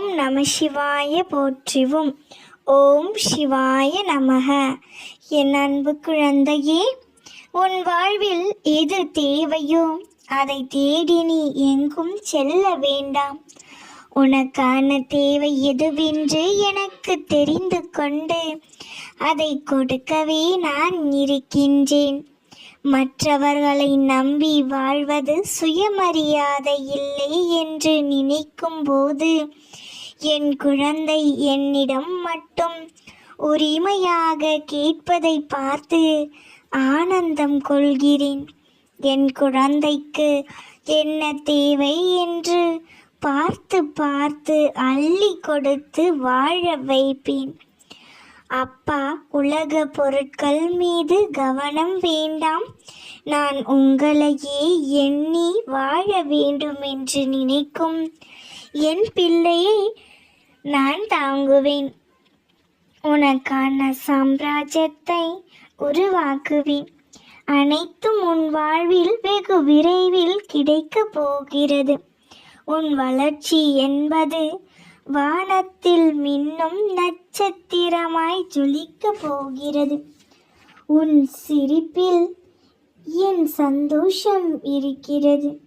ஓம் நம சிவாய போற்றிவோம். ஓம் சிவாய நமக. என் அன்பு குழந்தையே உன் வாழ்வில் எது தேவையோ அதை தேடி நீ எங்கும் செல்ல வேண்டாம். உனக்கான தேவை எதுவென்று எனக்கு தெரிந்து கொண்டு அதை கொடுக்கவே நான் இருக்கின்றேன். மற்றவர்களை நம்பி வாழ்வது சுயமரியாதை இல்லை என்று நினைக்கும் போது என் குழந்தை என்னிடம் மட்டும் உரிமையாக கேட்பதை பார்த்து ஆனந்தம் கொள்கிறேன். என் குழந்தைக்கு என்ன தேவை என்று பார்த்து பார்த்து அள்ளி கொடுத்து வாழ வைப்பேன். அப்பா உலக பொருட்கள் மீது கவனம் வேண்டாம். நான் உங்களையே எண்ணி வாழ வேண்டும் என்று நினைக்கும். என் பிள்ளையை நான் தாங்குவேன். உனக்கான சாம்ராஜ்யத்தை உருவாக்குவேன். அனைத்தும் உன் வாழ்வில் வெகு விரைவில் கிடைக்கப் போகிறது. உன் வளர்ச்சி என்பது வானத்தில் மின்னும் நட்சத்திரமாய் ஜொலிக்கப் போகிறது. உன் சிரிப்பில் என் சந்தோஷம் இருக்கிறது.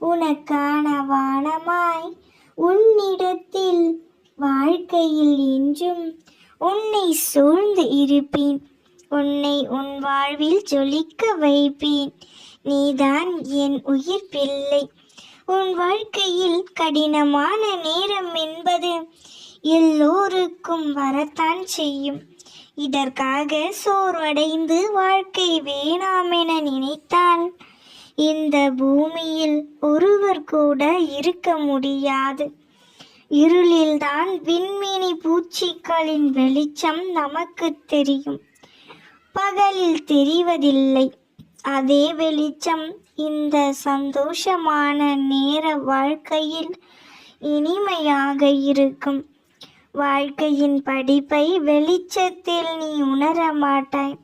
உனக்கான வானமாய் உன்னிடத்தில் வாழ்க்கையில் என்றும் உன்னை சூழ்ந்து இருப்பேன். உன்னை உன் வாழ்வில் ஜொலிக்க வைப்பேன். நீதான் என் உயிர் பிள்ளை. உன் வாழ்க்கையில் கடினமான நேரம் என்பது எல்லோருக்கும் வரத்தான் செய்யும். இதற்காக சோர்வடைந்து வாழ்க்கை வேணாமென நினைத்தால் இந்த பூமியில் ஒருவர் கூட இருக்க முடியாது. இருளில்தான் விண்மீனி பூச்சிகளின் வெளிச்சம் நமக்கு தெரியும். பகலில் தெரிவதில்லை. அதே வெளிச்சம் இந்த சந்தோஷமான நேர வாழ்க்கையில் இனிமையாக இருக்கும். வாழ்க்கையின் படிப்பை வெளிச்சத்தில் நீ உணர மாட்டாய்.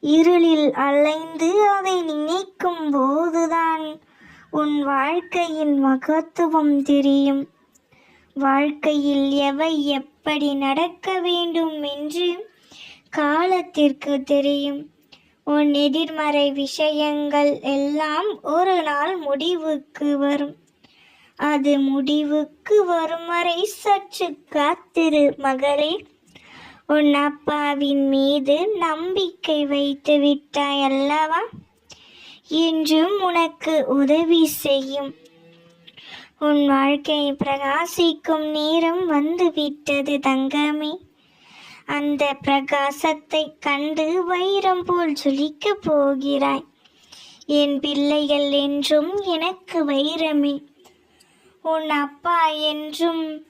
இருளில் அலைந்து அதை நினைக்கும் போதுதான் உன் வாழ்க்கையின் மகத்துவம் தெரியும். வாழ்க்கையில் எவை எப்படி நடக்க வேண்டும் என்று காலத்திற்கு தெரியும். உன் எதிர்மறை விஷயங்கள் எல்லாம் ஒரு நாள் முடிவுக்கு வரும். அது முடிவுக்கு வரும் வரை சற்று காத்திரு மகளே. உன் அப்பாவின் மீது நம்பிக்கை வைத்து விட்டாய் அல்லவா? என்றும் உனக்கு உதவி செய்யும். உன் வாழ்க்கை பிரகாசிக்கும் நேரம் வந்துவிட்டது தங்கமே. அந்த பிரகாசத்தை கண்டு வைரம் போல் ஜொலிக்க போகிறாய். என் பிள்ளைகள் என்றும் எனக்கு வைரமே. உன் அப்பா என்றும்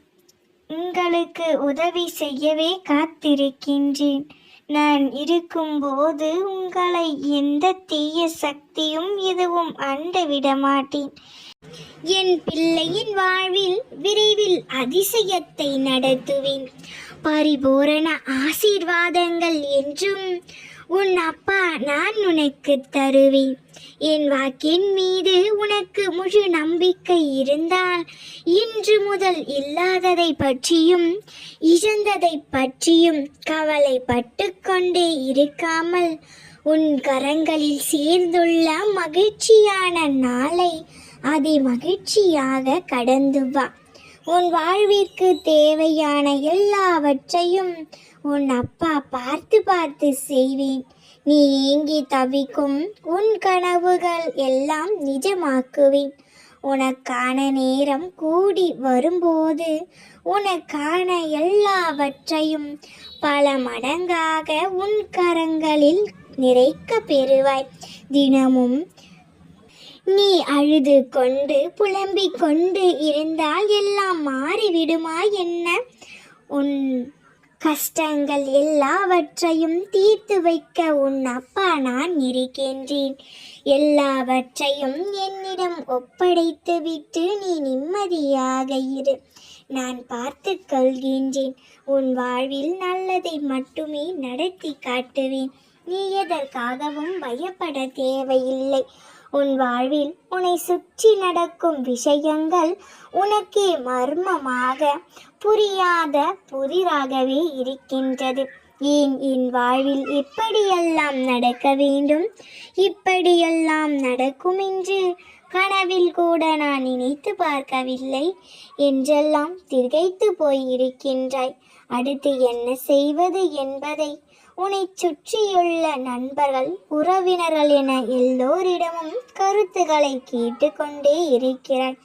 உங்களுக்கு உதவி செய்யவே காத்திருக்கின்றேன். நான் இருக்கும்போது உங்களை எந்த தீய சக்தியும் எதுவும் அண்டு விட மாட்டேன் என் பிள்ளையின் வாழ்வில் விரைவில் அதிசயத்தை நடத்துவேன். பரிபூரண ஆசீர்வாதங்கள் என்றும் உன் அப்பா நான் உனக்கு தருவேன். என் வாக்கின் மீது உனக்கு முழு நம்பிக்கை இருந்தால் இன்று முதல் இல்லாததை பற்றியும் இழந்ததை பற்றியும் கவலைப்பட்டு கொண்டே இருக்காமல் உன் கரங்களில் சேர்ந்துள்ள மகிழ்ச்சியான நாளை அதை மகிழ்ச்சியாக கடந்து வா. உன் வாழ்விற்கு தேவையான எல்லாவற்றையும் உன் அப்பா பார்த்து பார்த்து செய்வேன். நீ ஏங்கி தவிக்கும் உன் கனவுகள் எல்லாம் நிஜமாக்குவேன். உனக்கான நேரம் கூடி வரும்போது உனக்கான எல்லாவற்றையும் பல மடங்காக உன் கரங்களில் நிறைக்க பெறுவாய். தினமும் நீ அழுது கொண்டு புலம்பிக் கொண்டு இருந்தால் எல்லாம் மாறிவிடுமா என்ன? உன் கஷ்டங்கள் எல்லாவற்றையும் தீர்த்து வைக்க உன் அப்பா நான் இருக்கின்றேன். எல்லாவற்றையும் என்னிடம் ஒப்படைத்து விட்டு நீ நிம்மதியாக இரு. நான் பார்த்து கொள்கின்றேன். உன் வாழ்வில் நல்லதை மட்டுமே நடத்தி காட்டுவேன். நீ எதற்காகவும் பயப்பட தேவையில்லை. உன் வாழ்வில் உன்னை சுற்றி நடக்கும் விஷயங்கள் உனக்கே மர்மமாக புரியாத புதிராகவே இருக்கின்றது. ஏன் என் வாழ்வில் இப்படியெல்லாம் நடக்க வேண்டும்? இப்படியெல்லாம் நடக்கும் என்று கனவில் கூட நான் நினைத்து பார்க்கவில்லை. என்றெல்லாம் திகைத்து போய் இருக்கின்றாய் அடுத்து என்ன செய்வது என்பதை உன்னை சுற்றியுள்ள நண்பர்கள் உறவினர்கள் என எல்லோரிடமும் கருத்துக்களை கேட்டுக்கொண்டே இருக்கிறாய்.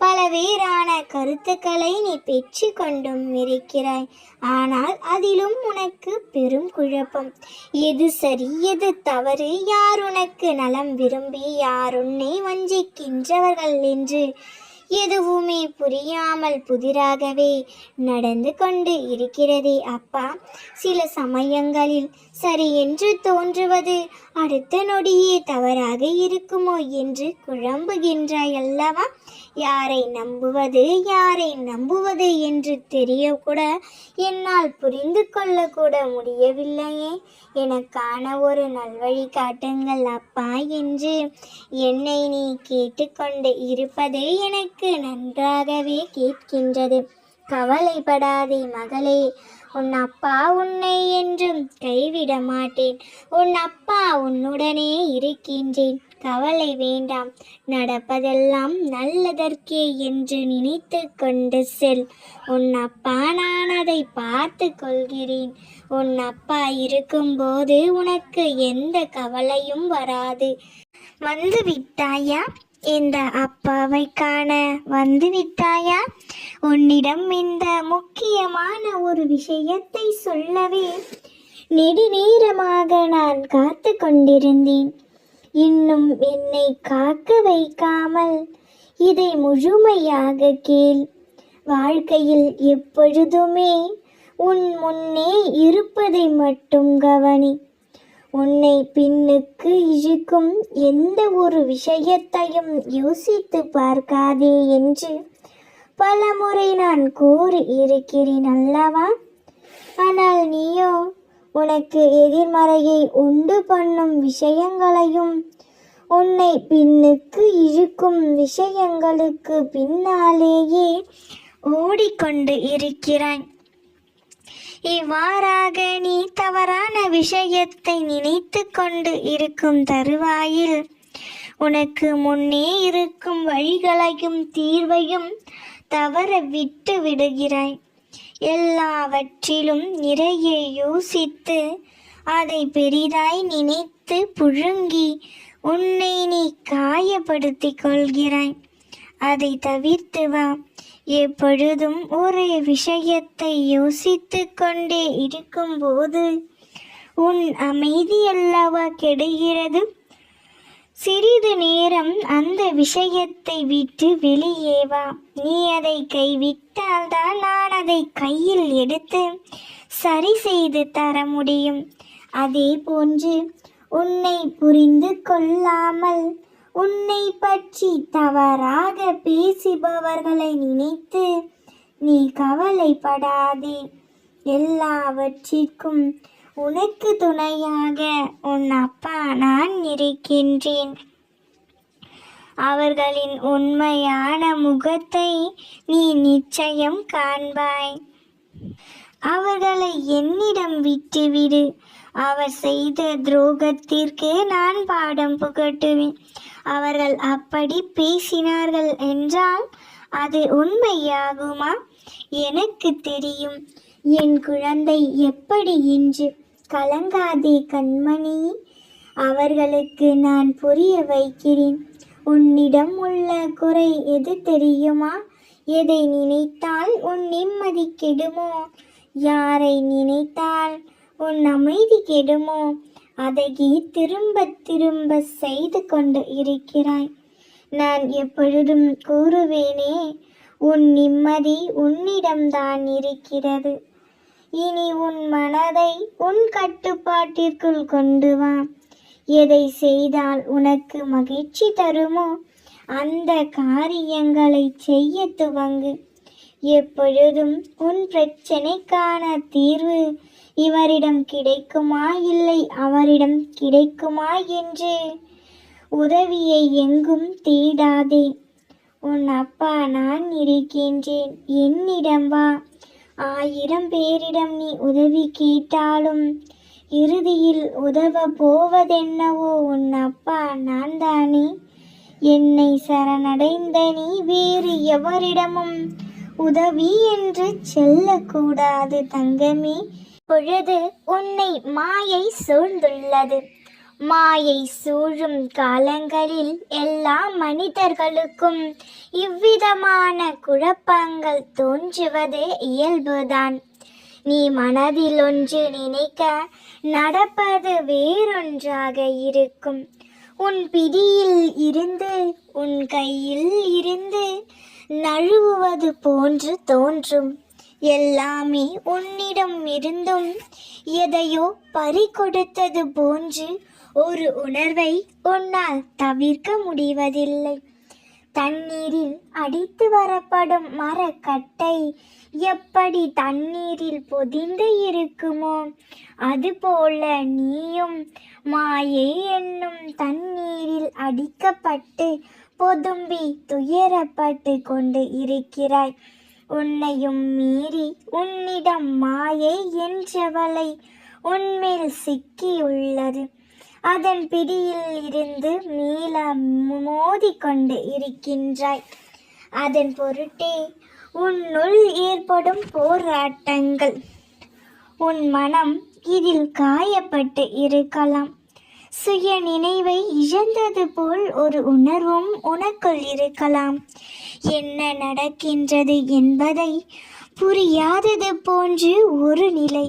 பலவேறான கருத்துக்களை நீ பெற்று கொண்டும் இருக்கிறாய். ஆனால் அதிலும் உனக்கு பெரும் குழப்பம். எது சரி எது தவறு யார் உனக்கு நலம் விரும்பி யார் உன்னை வஞ்சிக்கின்றவர்கள் என்று எதுவுமே புரியாமல் புதிராகவே நடந்து கொண்டு இருக்கிறதே அப்பா. சில சமயங்களில் சரி என்று தோன்றுவது. அடுத்த நொடியே தவறாக இருக்குமோ என்று குழம்புகின்றாய் அல்லவா? யாரை நம்புவது யாரை நம்புவது என்று தெரியக்கூட என்னால் புரிந்து கொள்ளக்கூட முடியவில்லையே. எனக்கான ஒரு நல்வழி காட்டுங்கள் அப்பா என்று என்னை நீ கேட்டுக்கொண்டு இருப்பது எனக்கு நன்றாகவே கேட்கின்றது. கவலைப்படாதே மகளே உன் அப்பா உன்னை என்றும் கைவிட மாட்டேன். உன் அப்பா உன்னுடனே இருக்கின்றேன். கவலை வேண்டாம். நடப்பதெல்லாம் நல்லதற்கே என்று நினைத்து கொண்டு செல். உன் அப்பா நான் அதை பார்த்து கொள்கிறேன். உன் அப்பா இருக்கும்போது உனக்கு எந்த கவலையும் வராது. வந்து விட்டாயா இந்த அப்பாவை காண வந்து விட்டாயா? உன்னிடம் இந்த முக்கியமான ஒரு விஷயத்தை சொல்லவே நெடுநேரமாக நான் காத்து கொண்டிருந்தேன். இன்னும் என்னை காக்க வைக்காமல் இதை முழுமையாக கேள். வாழ்க்கையில் எப்பொழுதுமே உன் முன்னே இருப்பதை மட்டும் கவனி. உன்னை பின்னுக்கு இழுக்கும் எந்த ஒரு விஷயத்தையும் யோசித்து பார்க்காதே என்று பலமுறை நான் கூறி இருக்கிறேன் அல்லவா? ஆனால் நீயோ உனக்கு எதிர்மறையை உண்டு பண்ணும் விஷயங்களையும் உன்னை பின்னுக்கு இழுக்கும் விஷயங்களுக்கு பின்னாலேயே ஓடிக்கொண்டு இருக்கிறாய். இவ்வாறாக நீ தவறான விஷயத்தை நினைத்து கொண்டு இருக்கும் தருவாயில் உனக்கு முன்னே இருக்கும் வழிகளையும் தீர்வையும் தவற விட்டு விடுகிறாய். எல்லாவற்றிலும் நிறைய யோசித்து அதை பெரிதாய் நினைத்து புழுங்கி உன்னை நீ காயப்படுத்திக் கொள்கிறாய். அதை தவிர்த்து வா. எப்பொழுதும் ஒரு விஷயத்தை யோசித்து கொண்டே இருக்கும்போது உன் அமைதி அல்லவா கெடுகிறது? சிறிது நேரம் அந்த விஷயத்தை விட்டு வெளியே வா. நீ அதை கைவிட்டால்தான் நான் அதை கையில் எடுத்து சரி செய்து தர முடியும். அதே போன்று உன்னை புரிந்து கொள்ளாமல் உன்னை பற்றி தவறாக பேசுபவர்களை நினைத்து நீ கவலைப்படாதே. எல்லாவற்றிற்கும் உனக்கு துணையாக உன் அப்பா நான் இருக்கின்றேன். அவர்களின் உண்மையான முகத்தை நீ நிச்சயம் காண்பாய். அவர்களை என்னிடம் விட்டுவிடு. அவர் செய்த துரோகத்திற்கே நான் பாடம் புகட்டுவேன். அவர்கள் அப்படி பேசினார்கள் என்றால் அது உண்மையாகுமா? எனக்கு தெரியும். என் குழந்தை எப்படி என்று கலங்காதே கண்மணி. அவர்களுக்கு நான் புரிய வைக்கிறேன். உன்னிடம் உள்ள குறை எது தெரியுமா? எதை நினைத்தால் உன் நிம்மதி கெடுமோ? யாரை நினைத்தால் உன் அமைதி கெடுமோ? அதையே திரும்ப திரும்ப செய்து கொண்டு இருக்கிறாய். நான் எப்பொழுதும் கூறுவேனே உன் நிம்மதி உன்னிடம்தான் இருக்கிறது. இனி உன் மனதை உன் கட்டுப்பாட்டிற்குள் கொண்டு வா. எதை செய்தால் உனக்கு மகிழ்ச்சி தருமோ? அந்த காரியங்களை செய்ய துவங்கு. எப்பொழுதும் உன் பிரச்சனைக்கான தீர்வு இவரிடம் கிடைக்குமா? இல்லை அவரிடம் கிடைக்குமா என்று உதவியை எங்கும் தேடாதே. உன் அப்பா நான் இருக்கின்றேன். என்னிடம் வா. ஆயிரம் பேரிடம் நீ உதவி கேட்டாலும் இறுதியில் உதவ போவதென்னவோ? உன் அப்பா நான் தானே. என்னை சரணடைந்த நீ வேறு எவரிடமும் உதவி என்று சொல்லக்கூடாது தங்கமே. இப்பொழுது உன்னை மாயை சூழ்ந்துள்ளது. மாயை சூழும் காலங்களில் எல்லா மனிதர்களுக்கும் இவ்விதமான குழப்பங்கள் தோன்றுவது இயல்புதான். நீ மனதில் ஒன்று நினைக்க நடப்பது வேறொன்றாக இருக்கும். உன் பிடியில் இருந்து உன் கையில் இருந்து நழுவுவது போன்று தோன்றும். எல்லாமே உன்னிடம் இருந்தும் எதையோ பறி கொடுத்தது போன்று ஒரு உணர்வை உன்னால் தவிர்க்க முடிவதில்லை. தண்ணீரில் அடித்து வரப்படும் மரக்கட்டை எப்படி தண்ணீரில் பொதிந்து இருக்குமோ அதுபோல நீயும் மாயை என்னும் தண்ணீரில் அடிக்கப்பட்டு பொதும்பி துயரப்பட்டு கொண்டு இருக்கிறாய். உன்னையும் மீறி உன்னிடம் மாயை என்றவளை உன்மேல் சிக்கியுள்ளது. அதன் பிடியில் இருந்து மீள மோதிக்கொண்டு இருக்கின்றாய். அதன் பொருட்டே உன்னுள் ஏற்படும் போராட்டங்கள். உன் மனம் இதில் காயப்பட்டு இருக்கலாம். சுய நினைவை இழந்தது போல் ஒரு உணர்வும் உனக்குள் இருக்கலாம். என்ன நடக்கின்றது என்பதை புரியாதது போன்று ஒரு நிலை.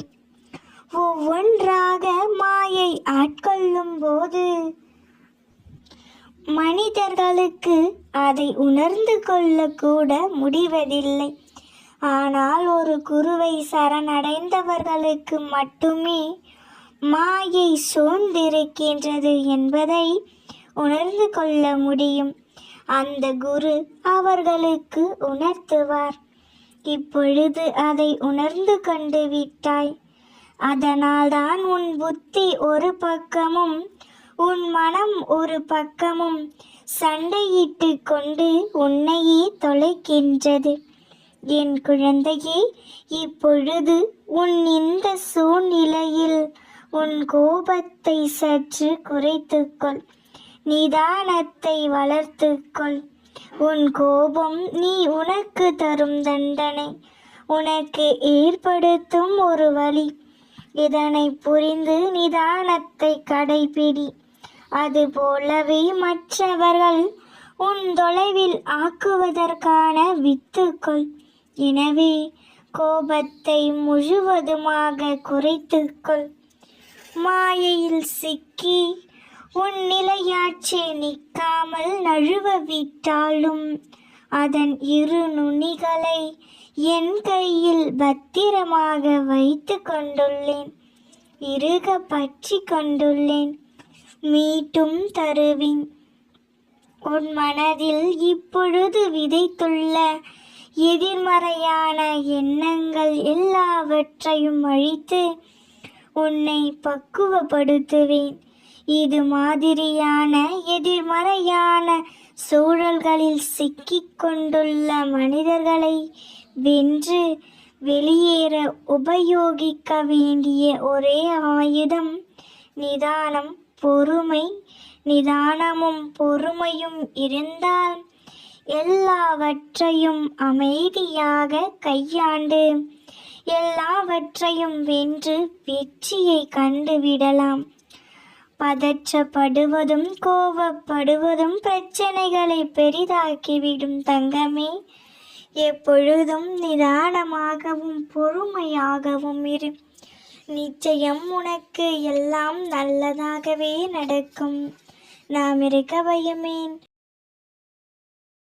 ஒவ்வொன்றாக மாயை ஆட்கொள்ளும் போது மனிதர்களுக்கு அதை உணர்ந்து கொள்ளக்கூட முடிவதில்லை. ஆனால் ஒரு குருவை சரணடைந்தவர்களுக்கு மட்டுமே மாயை சூழ்ந்திருக்கின்றது என்பதை உணர்ந்து கொள்ள முடியும். அந்த குரு அவர்களுக்கு உணர்த்துவார். இப்பொழுது அதை உணர்ந்து கொண்டு விட்டாய். அதனால்தான் உன் புத்தி ஒரு பக்கமும் உன் மனம் ஒரு பக்கமும் சண்டையிட்டு கொண்டு உன்னையே தொலைக்கின்றது. என் குழந்தையே இப்பொழுது உன் இந்த சூழ்நிலையில் உன் கோபத்தை சற்று குறைத்துக்கொள். நிதானத்தை வளர்த்துக்கொள். உன் கோபம் நீ உனக்கு தரும் தண்டனை. உனக்கு ஏற்படுத்தும் ஒரு வழி. இதனை புரிந்து நிதானத்தை கடைபிடி. அதுபோலவே மற்றவர்கள் உன் தொலைவில் ஆக்குவதற்கான வித்துக்கள். எனவே கோபத்தை முழுவதுமாக குறைத்துக்கொள். மாயையில் சிக்கி உன் நிலையாச்சே நிற்காமல் நழுவ விட்டாலும் அதன் இரு நுனிகளை என் கையில் பத்திரமாக வைத்து கொண்டுள்ளேன். இறுக பற்றி கொண்டுள்ளேன். மீட்டும் தருவேன். உன் மனதில் இப்பொழுது விதைத்துள்ள எதிர்மறையான எண்ணங்கள் எல்லாவற்றையும் அழித்து உன்னை பக்குவப்படுத்துவேன். இது மாதிரியான எதிர்மறையான சூழல்களில் சிக்கிக் கொண்டுள்ள மனிதர்களை வென்று வெளியேற உபயோகிக்க வேண்டிய ஒரே ஆயுதம் நிதானம் பொறுமை. நிதானமும் பொறுமையும் இருந்தால் எல்லாவற்றையும் அமைதியாக கையாண்டு எல்லாவற்றையும் வென்று வெற்றியை கண்டுவிடலாம். பதற்றப்படுவதும் கோபப்படுவதும் பிரச்சனைகளை பெரிதாக்கிவிடும் தங்கமே எப்பொழுதும் நிதானமாகவும் பொறுமையாகவும் இரு. நிச்சயம் உனக்கு எல்லாம் நல்லதாகவே நடக்கும். நாம் இருக்க பயமேன்